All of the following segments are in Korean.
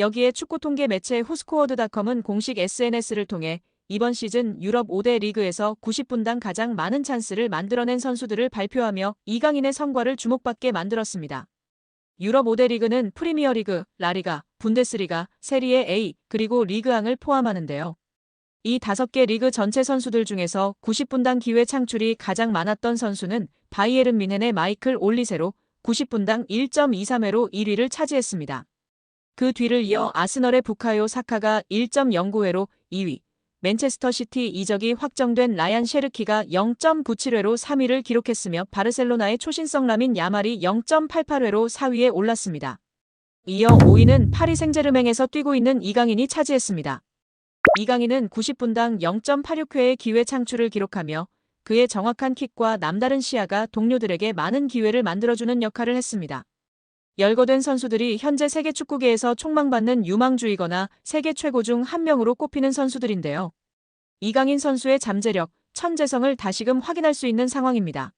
여기에 축구 통계 매체 후스코어드닷컴은 공식 SNS를 통해 이번 시즌 유럽 5대 리그에서 90분당 가장 많은 찬스를 만들어낸 선수들을 발표하며 이강인의 성과를 주목받게 만들었습니다. 유럽 5대 리그는 프리미어리그, 라리가, 분데스리가, 세리에 A, 그리고 리그앙을 포함하는데요. 이 다섯 개 리그 전체 선수들 중에서 90분당 기회 창출이 가장 많았던 선수는 바이에른 미넨의 마이클 올리세로 90분당 1.23회로 1위를 차지했습니다. 그 뒤를 이어 아스널의 부카요 사카가 1.09회로 2위, 맨체스터 시티 이적이 확정된 라얀 셰르키가 0.97회로 3위를 기록했으며 바르셀로나의 초신성 라민 야말이 0.88회로 4위에 올랐습니다. 이어 5위는 파리 생제르맹에서 뛰고 있는 이강인이 차지했습니다. 이강인은 90분당 0.86회의 기회 창출을 기록하며 그의 정확한 킥과 남다른 시야가 동료들에게 많은 기회를 만들어주는 역할을 했습니다. 열거된 선수들이 현재 세계 축구계에서 촉망받는 유망주이거나 세계 최고 중 한 명으로 꼽히는 선수들인데요. 이강인 선수의 잠재력, 천재성을 다시금 확인할 수 있는 상황입니다.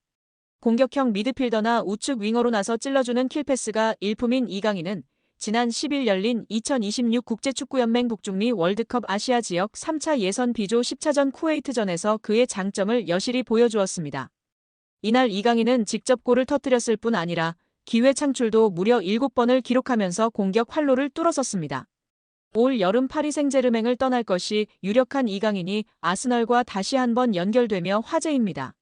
공격형 미드필더나 우측 윙어로 나서 찔러주는 킬패스가 일품인 이강인은 지난 10일 열린 2026 국제축구연맹 북중미 월드컵 아시아 지역 3차 예선 비조 10차전 쿠웨이트전에서 그의 장점을 여실히 보여주었습니다. 이날 이강인은 직접 골을 터뜨렸을 뿐 아니라 기회 창출도 무려 7번을 기록하면서 공격 활로를 뚫어섰습니다. 올 여름 파리 생제르맹을 떠날 것이 유력한 이강인이 아스널과 다시 한번 연결되며 화제입니다.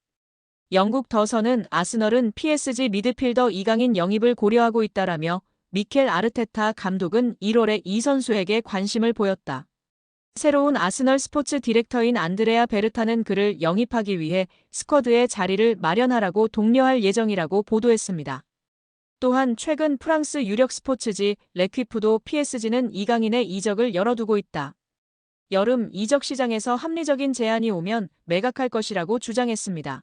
영국 더선은 아스널은 PSG 미드필더 이강인 영입을 고려하고 있다라며 미켈 아르테타 감독은 1월에 이 선수에게 관심을 보였다. 새로운 아스널 스포츠 디렉터인 안드레아 베르타는 그를 영입하기 위해 스쿼드의 자리를 마련하라고 독려할 예정이라고 보도했습니다. 또한 최근 프랑스 유력 스포츠지 레퀴프도 PSG는 이강인의 이적을 열어두고 있다. 여름 이적 시장에서 합리적인 제안이 오면 매각할 것이라고 주장했습니다.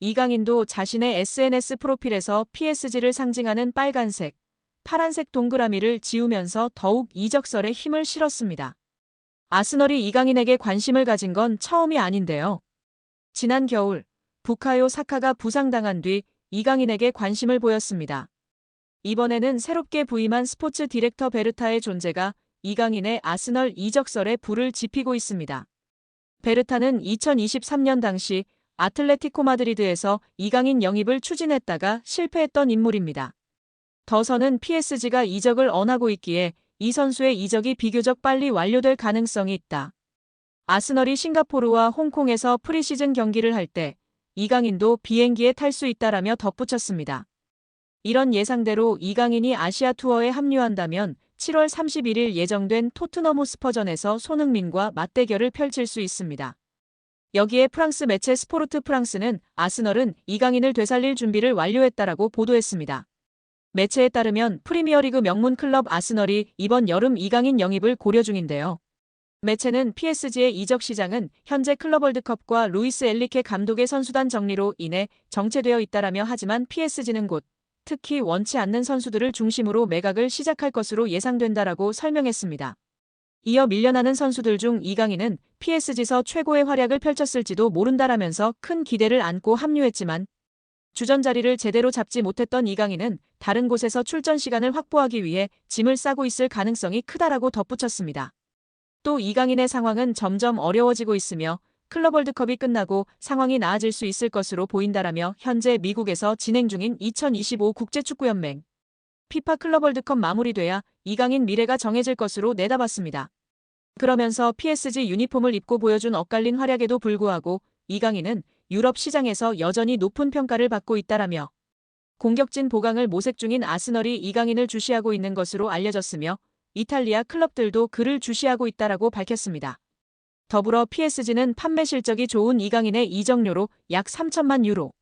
이강인도 자신의 SNS 프로필에서 PSG를 상징하는 빨간색, 파란색 동그라미를 지우면서 더욱 이적설에 힘을 실었습니다. 아스널이 이강인에게 관심을 가진 건 처음이 아닌데요. 지난 겨울 부카요 사카가 부상당한 뒤 이강인에게 관심을 보였습니다. 이번에는 새롭게 부임한 스포츠 디렉터 베르타의 존재가 이강인의 아스널 이적설에 불을 지피고 있습니다. 베르타는 2023년 당시 아틀레티코 마드리드에서 이강인 영입을 추진했다가 실패했던 인물입니다. 더서는 PSG가 이적을 언하고 있기에 이 선수의 이적이 비교적 빨리 완료될 가능성이 있다. 아스널이 싱가포르와 홍콩에서 프리시즌 경기를 할 때 이강인도 비행기에 탈 수 있다라며 덧붙였습니다. 이런 예상대로 이강인이 아시아 투어에 합류한다면 7월 31일 예정된 토트넘 호스퍼전에서 손흥민과 맞대결을 펼칠 수 있습니다. 여기에 프랑스 매체 스포르트 프랑스는 아스널은 이강인을 되살릴 준비를 완료했다라고 보도했습니다. 매체에 따르면 프리미어리그 명문 클럽 아스널이 이번 여름 이강인 영입을 고려 중인데요. 매체는 PSG의 이적 시장은 현재 클럽 월드컵과 루이스 엘리케 감독의 선수단 정리로 인해 정체되어 있다라며 하지만 PSG는 곧 특히 원치 않는 선수들을 중심으로 매각을 시작할 것으로 예상된다라고 설명했습니다. 이어 밀려나는 선수들 중 이강인은 PSG에서 최고의 활약을 펼쳤을지도 모른다라면서 큰 기대를 안고 합류했지만 주전 자리를 제대로 잡지 못했던 이강인은 다른 곳에서 출전 시간을 확보하기 위해 짐을 싸고 있을 가능성이 크다라고 덧붙였습니다. 또 이강인의 상황은 점점 어려워지고 있으며 클럽 월드컵이 끝나고 상황이 나아질 수 있을 것으로 보인다라며 현재 미국에서 진행 중인 2025 국제축구연맹 피파 클럽 월드컵 마무리돼야 이강인 미래가 정해질 것으로 내다봤습니다. 그러면서 PSG 유니폼을 입고 보여준 엇갈린 활약에도 불구하고 이강인은 유럽 시장에서 여전히 높은 평가를 받고 있다라며 공격진 보강을 모색 중인 아스널이 이강인을 주시하고 있는 것으로 알려졌으며 이탈리아 클럽들도 그를 주시하고 있다라고 밝혔습니다. 더불어 PSG는 판매 실적이 좋은 이강인의 이적료로 약 3천만 유로,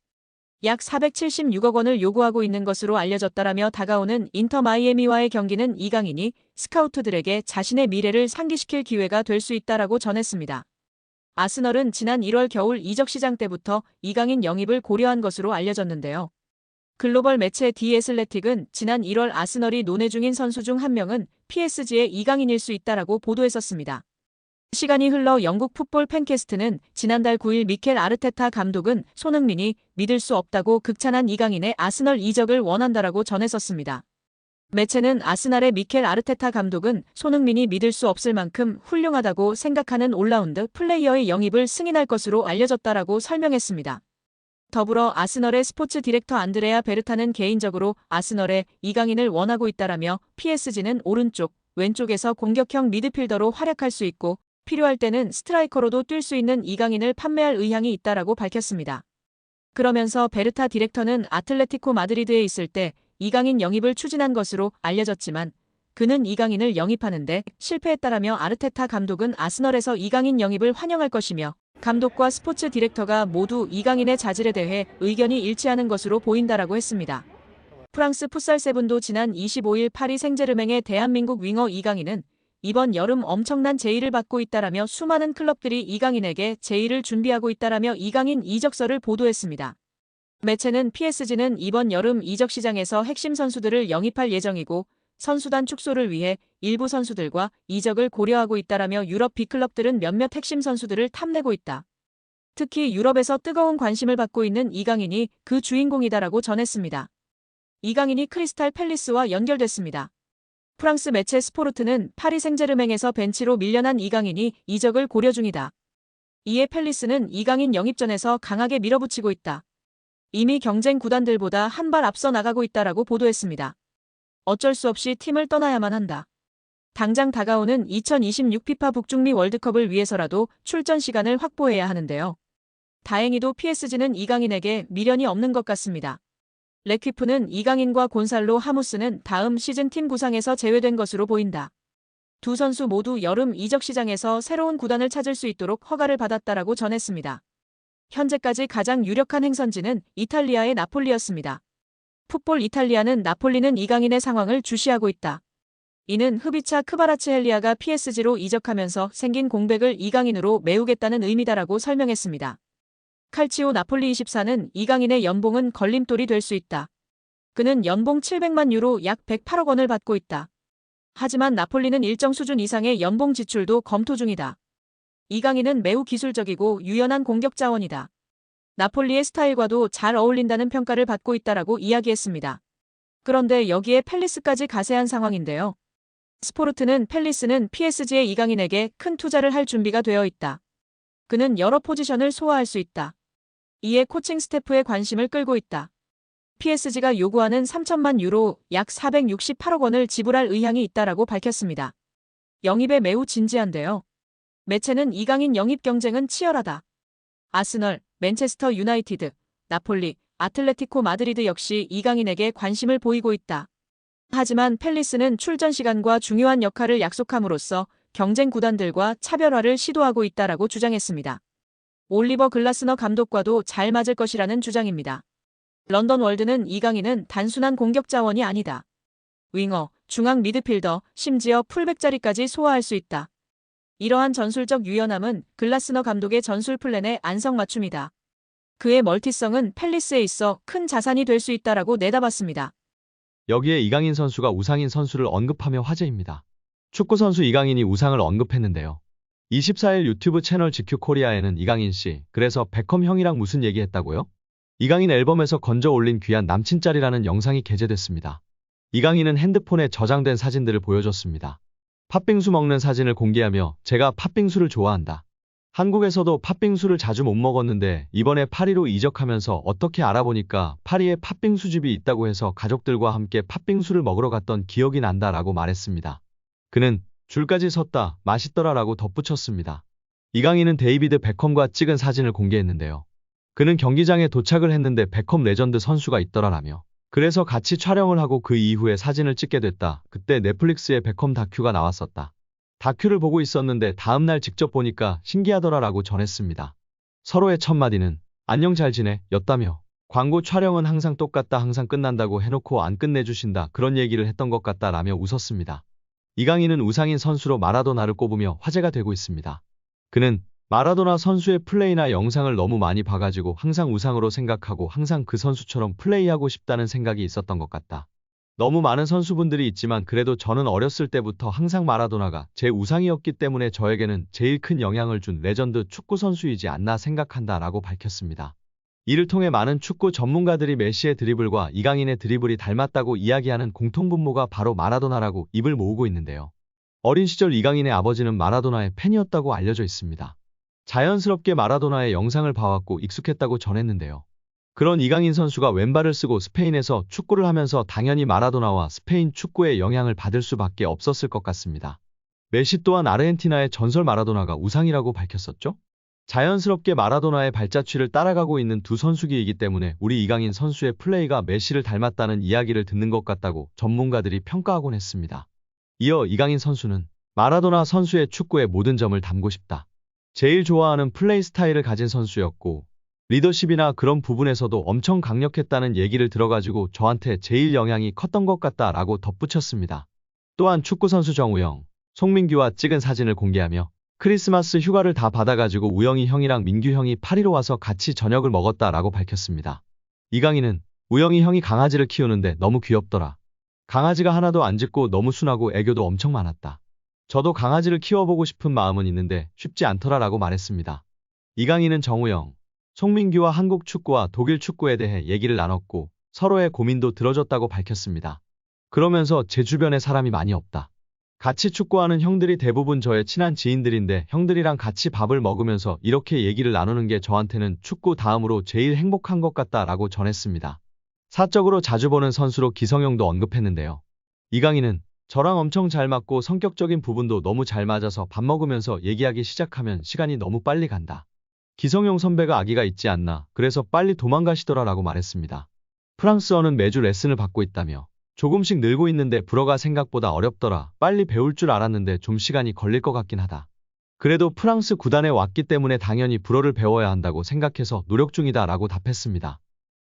약 476억 원을 요구하고 있는 것으로 알려졌다라며 다가오는 인터 마이애미와의 경기는 이강인이 스카우트들에게 자신의 미래를 상기시킬 기회가 될 수 있다라고 전했습니다. 아스널은 지난 1월 겨울 이적 시장 때부터 이강인 영입을 고려한 것으로 알려졌는데요. 글로벌 매체 디에슬레틱은 지난 1월 아스널이 논의 중인 선수 중 한 명은 PSG의 이강인일 수 있다라고 보도했었습니다. 시간이 흘러 영국 풋볼 팬캐스트는 지난달 9일 미켈 아르테타 감독은 손흥민이 믿을 수 없다고 극찬한 이강인의 아스널 이적을 원한다라고 전했었습니다. 매체는 아스날의 미켈 아르테타 감독은 손흥민이 믿을 수 없을 만큼 훌륭하다고 생각하는 올라운드 플레이어의 영입을 승인할 것으로 알려졌다라고 설명했습니다. 더불어 아스널의 스포츠 디렉터 안드레아 베르타는 개인적으로 아스널의 이강인을 원하고 있다라며 PSG는 오른쪽, 왼쪽에서 공격형 미드필더로 활약할 수 있고 필요할 때는 스트라이커로도 뛸 수 있는 이강인을 판매할 의향이 있다라고 밝혔습니다. 그러면서 베르타 디렉터는 아틀레티코 마드리드에 있을 때 이강인 영입을 추진한 것으로 알려졌지만 그는 이강인을 영입하는데 실패했다라며 아르테타 감독은 아스널에서 이강인 영입을 환영할 것이며 감독과 스포츠 디렉터가 모두 이강인의 자질에 대해 의견이 일치하는 것으로 보인다라고 했습니다. 프랑스 풋살 세븐도 지난 25일 파리 생제르맹의 대한민국 윙어 이강인은 이번 여름 엄청난 제의를 받고 있다라며 수많은 클럽들이 이강인에게 제의를 준비하고 있다라며 이강인 이적설을 보도했습니다. 매체는 PSG는 이번 여름 이적 시장에서 핵심 선수들을 영입할 예정이고 선수단 축소를 위해 일부 선수들과 이적을 고려하고 있다라며 유럽 B클럽들은 몇몇 핵심 선수들을 탐내고 있다. 특히 유럽에서 뜨거운 관심을 받고 있는 이강인이 그 주인공이다라고 전했습니다. 이강인이 크리스탈 팰리스와 연결됐습니다. 프랑스 매체 스포르트는 파리 생제르맹에서 벤치로 밀려난 이강인이 이적을 고려 중이다. 이에 팰리스는 이강인 영입전에서 강하게 밀어붙이고 있다. 이미 경쟁 구단들보다 한 발 앞서 나가고 있다라고 보도했습니다. 어쩔 수 없이 팀을 떠나야만 한다. 당장 다가오는 2026 피파 북중미 월드컵을 위해서라도 출전 시간을 확보해야 하는데요. 다행히도 PSG는 이강인에게 미련이 없는 것 같습니다. 레퀴프는 이강인과 곤살로 하무스는 다음 시즌 팀 구상에서 제외된 것으로 보인다. 두 선수 모두 여름 이적 시장에서 새로운 구단을 찾을 수 있도록 허가를 받았다라고 전했습니다. 현재까지 가장 유력한 행선지는 이탈리아의 나폴리였습니다. 풋볼 이탈리아는 나폴리는 이강인의 상황을 주시하고 있다. 이는 흡이차 크바라츠헬리아가 PSG로 이적하면서 생긴 공백을 이강인으로 메우겠다는 의미다라고 설명했습니다. 칼치오 나폴리 24는 이강인의 연봉은 걸림돌이 될 수 있다. 그는 연봉 700만 유로 약 108억 원을 받고 있다. 하지만 나폴리는 일정 수준 이상의 연봉 지출도 검토 중이다. 이강인은 매우 기술적이고 유연한 공격 자원이다. 나폴리의 스타일과도 잘 어울린다는 평가를 받고 있다라고 이야기했습니다. 그런데 여기에 펠리스까지 가세한 상황인데요. 스포르트는 펠리스는 PSG의 이강인에게 큰 투자를 할 준비가 되어 있다. 그는 여러 포지션을 소화할 수 있다. 이에 코칭 스태프의 관심을 끌고 있다. PSG가 요구하는 3천만 유로 약 468억 원을 지불할 의향이 있다라고 밝혔습니다. 영입에 매우 진지한데요. 매체는 이강인 영입 경쟁은 치열하다. 아스널, 맨체스터 유나이티드, 나폴리, 아틀레티코 마드리드 역시 이강인에게 관심을 보이고 있다. 하지만 펠리스는 출전 시간과 중요한 역할을 약속함으로써 경쟁 구단들과 차별화를 시도하고 있다라고 주장했습니다. 올리버 글라스너 감독과도 잘 맞을 것이라는 주장입니다. 런던 월드는 이강인은 단순한 공격 자원이 아니다. 윙어, 중앙 미드필더, 심지어 풀백 자리까지 소화할 수 있다. 이러한 전술적 유연함은 글라스너 감독의 전술 플랜의 안성맞춤이다. 그의 멀티성은 펠리스에 있어 큰 자산이 될 수 있다라고 내다봤습니다. 여기에 이강인 선수가 우상인 선수를 언급하며 화제입니다. 축구 선수 이강인이 우상을 언급했는데요. 24일 유튜브 채널 GQ 코리아에는 이강인 씨, 그래서 베컴 형이랑 무슨 얘기했다고요? 이강인 앨범에서 건져 올린 귀한 남친 짤이라는 영상이 게재됐습니다. 이강인은 핸드폰에 저장된 사진들을 보여줬습니다. 팥빙수 먹는 사진을 공개하며 제가 팥빙수를 좋아한다. 한국에서도 팥빙수를 자주 못 먹었는데 이번에 파리로 이적하면서 어떻게 알아보니까 파리에 팥빙수집이 있다고 해서 가족들과 함께 팥빙수를 먹으러 갔던 기억이 난다 라고 말했습니다. 그는 줄까지 섰다 맛있더라 라고 덧붙였습니다. 이강인은 데이비드 베컴과 찍은 사진을 공개했는데요. 그는 경기장에 도착을 했는데 베컴 레전드 선수가 있더라라며 그래서 같이 촬영을 하고 그 이후에 사진을 찍게 됐다. 그때 넷플릭스에 베컴 다큐가 나왔었다. 다큐를 보고 있었는데 다음날 직접 보니까 신기하더라라고 전했습니다. 서로의 첫마디는 안녕 잘 지내 였다며 광고 촬영은 항상 똑같다 항상 끝난다고 해놓고 안 끝내주신다 그런 얘기를 했던 것 같다라며 웃었습니다. 이강인은 우상인 선수로 마라도나를 꼽으며 화제가 되고 있습니다. 그는 마라도나 선수의 플레이나 영상을 너무 많이 봐가지고 항상 우상으로 생각하고 항상 그 선수처럼 플레이하고 싶다는 생각이 있었던 것 같다. 너무 많은 선수분들이 있지만 그래도 저는 어렸을 때부터 항상 마라도나가 제 우상이었기 때문에 저에게는 제일 큰 영향을 준 레전드 축구 선수이지 않나 생각한다 라고 밝혔습니다. 이를 통해 많은 축구 전문가들이 메시의 드리블과 이강인의 드리블이 닮았다고 이야기하는 공통분모가 바로 마라도나라고 입을 모으고 있는데요. 어린 시절 이강인의 아버지는 마라도나의 팬이었다고 알려져 있습니다. 자연스럽게 마라도나의 영상을 봐왔고 익숙했다고 전했는데요. 그런 이강인 선수가 왼발을 쓰고 스페인에서 축구를 하면서 당연히 마라도나와 스페인 축구의 영향을 받을 수밖에 없었을 것 같습니다. 메시 또한 아르헨티나의 전설 마라도나가 우상이라고 밝혔었죠? 자연스럽게 마라도나의 발자취를 따라가고 있는 두 선수기이기 때문에 우리 이강인 선수의 플레이가 메시를 닮았다는 이야기를 듣는 것 같다고 전문가들이 평가하곤 했습니다. 이어 이강인 선수는 마라도나 선수의 축구의 모든 점을 담고 싶다. 제일 좋아하는 플레이 스타일을 가진 선수였고 리더십이나 그런 부분에서도 엄청 강력했다는 얘기를 들어가지고 저한테 제일 영향이 컸던 것 같다 라고 덧붙였습니다. 또한 축구선수 정우영, 송민규와 찍은 사진을 공개하며 크리스마스 휴가를 다 받아가지고 우영이 형이랑 민규 형이 파리로 와서 같이 저녁을 먹었다 라고 밝혔습니다. 이강인은 우영이 형이 강아지를 키우는데 너무 귀엽더라. 강아지가 하나도 안 짖고 너무 순하고 애교도 엄청 많았다. 저도 강아지를 키워보고 싶은 마음은 있는데 쉽지 않더라라고 말했습니다. 이강인은 정우영, 송민규와 한국 축구와 독일 축구에 대해 얘기를 나눴고 서로의 고민도 들어줬다고 밝혔습니다. 그러면서 제 주변에 사람이 많이 없다. 같이 축구하는 형들이 대부분 저의 친한 지인들인데 형들이랑 같이 밥을 먹으면서 이렇게 얘기를 나누는 게 저한테는 축구 다음으로 제일 행복한 것 같다라고 전했습니다. 사적으로 자주 보는 선수로 기성용도 언급했는데요. 이강인은 저랑 엄청 잘 맞고 성격적인 부분도 너무 잘 맞아서 밥 먹으면서 얘기하기 시작하면 시간이 너무 빨리 간다. 기성용 선배가 아기가 있지 않나 그래서 빨리 도망가시더라 라고 말했습니다. 프랑스어는 매주 레슨을 받고 있다며 조금씩 늘고 있는데 불어가 생각보다 어렵더라. 빨리 배울 줄 알았는데 좀 시간이 걸릴 것 같긴 하다. 그래도 프랑스 구단에 왔기 때문에 당연히 불어를 배워야 한다고 생각해서 노력 중이다 라고 답했습니다.